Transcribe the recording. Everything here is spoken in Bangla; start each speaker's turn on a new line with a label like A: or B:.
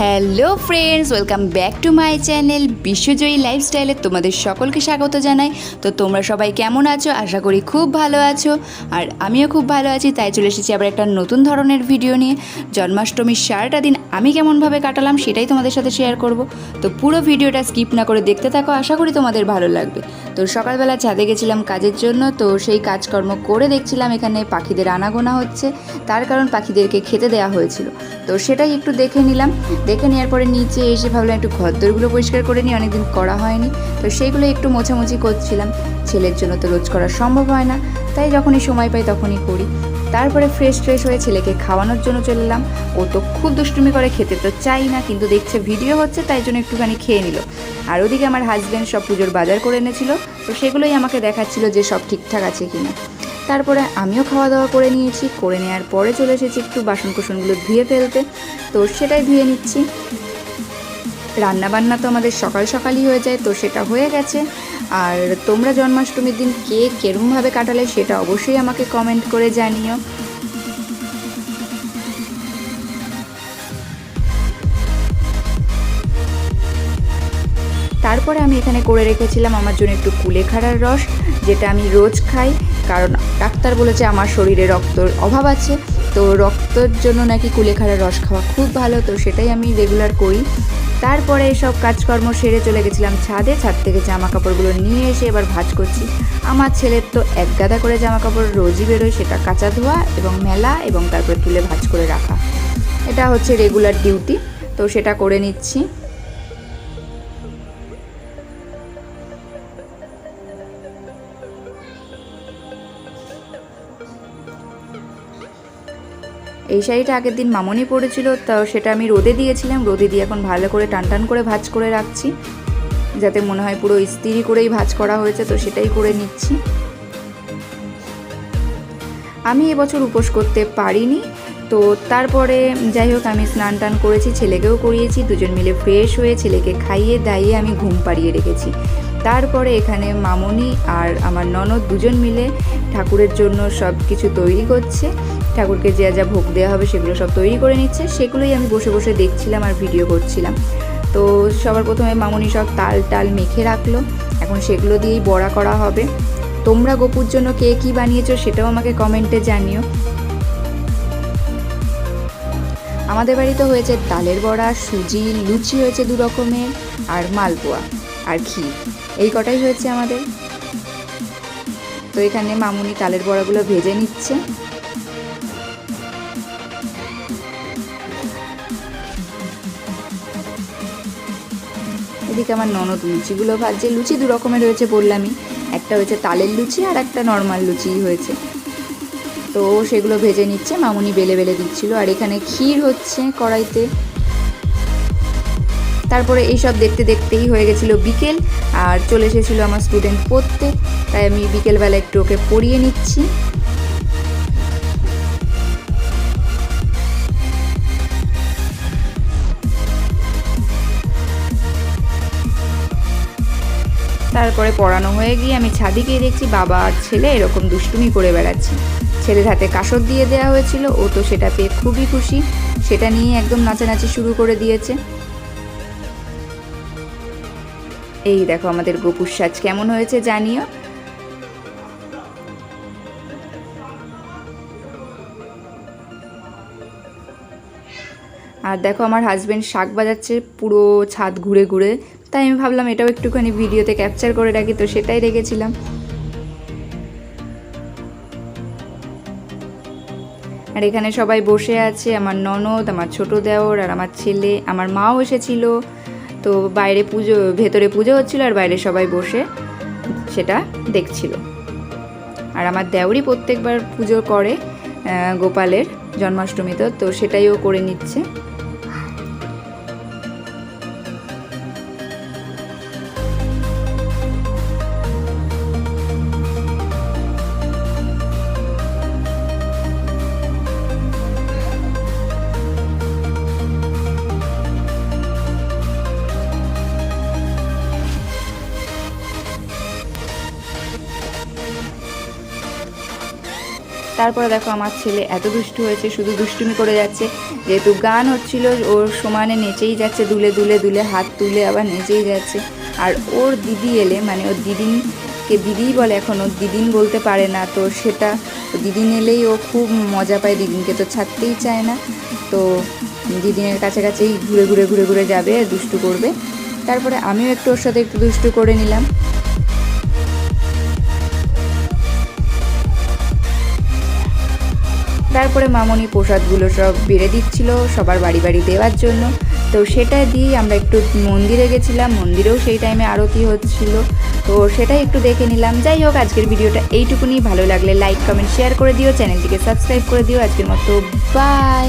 A: Hello friends welcome back to my channel বিশ্বজয়ী লাইফস্টাইলে তোমাদের সকলকে স্বাগত জানাই। তো তোমরা সবাই কেমন আছো? আশা করি খুব ভালো আছো। আর আমিও খুব ভালো আছি, তাই চলে এসেছি আবার একটা নতুন ধরনের ভিডিও নিয়ে। জন্মাষ্টমীর সারাটা দিন আমি কেমনভাবে কাটালাম সেটাই তোমাদের সাথে শেয়ার করব। তো পুরো ভিডিওটা স্কিপ না করে দেখতে থাকো, আশা করি তোমাদের ভালো লাগবে। তো সকালবেলা ছাদে গেছিলাম কাজের জন্য, তো সেই কাজকর্ম করে দেখছিলাম এখানে পাখিদের আনাগোনা হচ্ছে। তার কারণ পাখিদেরকে খেতে দেওয়া হয়েছিল। তো সেটাই একটু দেখে নিলাম। দেখে নেওয়ার পরে নিচে এসে ভাবলাম একটু ঘরদোরগুলো পরিষ্কার করে নিই, অনেকদিন করা হয়নি। তো সেইগুলো একটু মোছামুছি করছিলাম। ছেলের জন্য তো রোজ করা সম্ভব হয় না। তাই যখনই সময় পাই তখনই করি। তারপরে ফ্রেশ ফ্রেশ হয়ে ছেলেকে খাওয়ানোর জন্য চলে এলাম। ও তো খুব দুষ্টুমি করে, খেতে তো চাই না, কিন্তু দেখছে ভিডিও হচ্ছে, তাই জন্য একটুখানি খেয়ে নিল। আর ওদিকে আমার হাজব্যান্ড সব পুজোর বাজার করে এনেছিল। তো সেগুলোই আমাকে দেখাচ্ছিল যে সব ঠিকঠাক আছে কিনা। তারপরে আমিও খাওয়া দাওয়া করে নিয়েছি, করে নেওয়ার পরে চলে এসেছি একটু বাসন কুসনগুলো ধুয়ে ফেলতে। তো সেটাই ধুয়ে নিচ্ছি। রান্নাবান্না তো আমাদের সকাল সকালই হয়ে যায়, তো সেটা হয়ে গেছে। আর তোমরা জন্মাষ্টমীর দিন কে কেরমভাবে কাটালে সেটা অবশ্যই আমাকে কমেন্ট করে জানিও। তারপরে আমি এখানে করে রেখেছিলাম আমার জন্য একটু কুলেখাড়ার রস, যেটা আমি রোজ খাই, কারণ ডাক্তার বলেছে আমার শরীরে রক্তর অভাব আছে, তো রক্তর জন্য নাকি কুলেখাড়ার রস খাওয়া খুব ভালো, তো সেটাই আমি রেগুলার করি। তারপরে সব কাজকর্ম সেরে চলে গেছিলাম ছাদে, ছাদ থেকে জামা কাপড়গুলো নিয়ে এসে এবার ভাজ করছি। আমার ছেলের তো এক গাদা করে জামা কাপড় রোজই বেরোয়, সেটা কাঁচা ধোয়া এবং মেলা এবং তারপরে তুলে ভাজ করে রাখা। এটা হচ্ছে রেগুলার ডিউটি তো সেটা করে নিচ্ছি। এই শাড়িটা আগের দিন মামনি পরেছিল, তা সেটা আমি রোদে দিয়েছিলাম। রোদে দিয়ে এখন ভালো করে টান টান করে ভাঁজ করে রাখছি। যাতে মনে হয় পুরো ইস্তিরি করেই ভাঁজ করা হয়েছে, তো সেটাই করে নিচ্ছি। আমি এবছর উপোস করতে পারিনি, তো তারপরে যাই হোক, আমি স্নান টান করেছি, ছেলেকেও করিয়েছি, দুজন মিলে ফ্রেশ হয়ে ছেলেকে খাইয়ে দাইয়ে আমি ঘুম পাড়িয়ে রেখেছি। তারপরে এখানে মামনি আর আমার ননদ দুজন মিলে ঠাকুরের জন্য সব কিছু তৈরি করছে। ঠাকুরকে যা যা ভোগ দেওয়া হবে সেগুলো সব তৈরি করে নিচ্ছে। সেগুলোই আমি বসে বসে দেখছিলাম আর ভিডিও করছিলাম। তো সবার প্রথমে মামনি সব তাল টাল মেখে রাখল। এখন সেগুলো দিয়েই বড়া করা হবে। তোমরা গোপুর জন্য কে কী বানিয়েছো সেটাও আমাকে কমেন্টে জানিও। আমাদের বাড়িতে হয়েছে তালের বড়া, সুজি, লুচি হয়েছে দু রকমের আর মালপোয়া। আর ক্ষীর এই কটাই হয়েছে আমাদের। তো এখানে মামুনি তালের বড়াগুলো ভেজে নিচ্ছে। এদিকে আমার ননদ লুচিগুলো ভাজছে। লুচি দু রকমের হয়েছে বললামই। একটা হয়েছে তালের লুচি আর একটা নর্মাল লুচি হয়েছে। তো সেগুলো ভেজে নিচ্ছে। মামুনি বেলে বেলে দিচ্ছিল। আর এখানে ক্ষীর হচ্ছে কড়াইতে। তারপরে এইসব দেখতে দেখতেই হয়ে গেছিল বিকেল, আর চলে এসেছিল আমার স্টুডেন্ট পড়তে, তাই আমি বিকেলবেলা একটু ওকে পড়িয়ে নিচ্ছি। তারপরে পড়ানো হয়ে গিয়ে আমি ছাদি গিয়ে দেখছি বাবা আর ছেলে এরকম দুষ্টুমি করে বেড়াচ্ছে। ছেলের হাতে কাসর দিয়ে দেওয়া হয়েছিল, ও তো সেটা পেয়ে খুবই খুশি। সেটা নিয়ে একদম নাচানাচি শুরু করে দিয়েছে। এই দেখো আমাদের গোপুর সাজ কেমন হয়েছে জানিও? আর দেখো আমার হাজব্যান্ড শাক বাজাচ্ছে, পুরো ছাদ ঘুরে ঘুরে। তাই আমি ভাবলাম এটাও একটুখানি ভিডিওতে ক্যাপচার করে রাখি, তো সেটাই রেখেছিলাম। আর এখানে সবাই বসে আছে, আমার ননদ, আমার ছোট দেওর, আর আমার ছেলে, আমার মাও এসেছিল। তো বাইরে পুজো, ভেতরে পুজো হচ্ছিল আর বাইরে সবাই বসে সেটা দেখছিল। আর আমার দেওরই প্রত্যেকবার পুজো করে গোপালের জন্মাষ্টমীতে, তো সেটাইও করে নিচ্ছে। তারপরে দেখো আমার ছেলে এত দুষ্টু হয়েছে, শুধু দুষ্টুমি করে যাচ্ছে। যেহেতু গান হচ্ছিল, ওর সমানে নেচেই যাচ্ছে, দুলে দুলে দুলে হাত তুলে আবার নেচেই যাচ্ছে। আর ওর দিদি এলে মানে ওর দিদিনকে দিদিই বলে এখন, ওর দিদিন বলতে পারে না তো সেটা, দিদিন এলেই ও খুব মজা পায় দিদিনকে, তো ছাড়তেই চায় না। তো দিদিনের কাছাকাছেই ঘুরে ঘুরে ঘুরে ঘুরে যাবে, দুষ্টু করবে। তারপরে আমিও একটু ওর সাথে একটু দুষ্টু করে নিলাম। তারপরে মামনি প্রসাদগুলো সব বেড়ে দিচ্ছিল সবার বাড়ি বাড়ি দেওয়ার জন্য। তো সেটা দিয়ে আমরা একটু মন্দিরে গেছিলাম, মন্দিরেও সেই টাইমে আরতি হচ্ছিল। তো সেটাই একটু দেখে নিলাম। যাই হোক, আজকের ভিডিওটা এইটুকুনি। ভালো লাগলে লাইক কমেন্ট শেয়ার করে দিও। চ্যানেলটিকে সাবস্ক্রাইব করে দিও। আজকের মতো বাই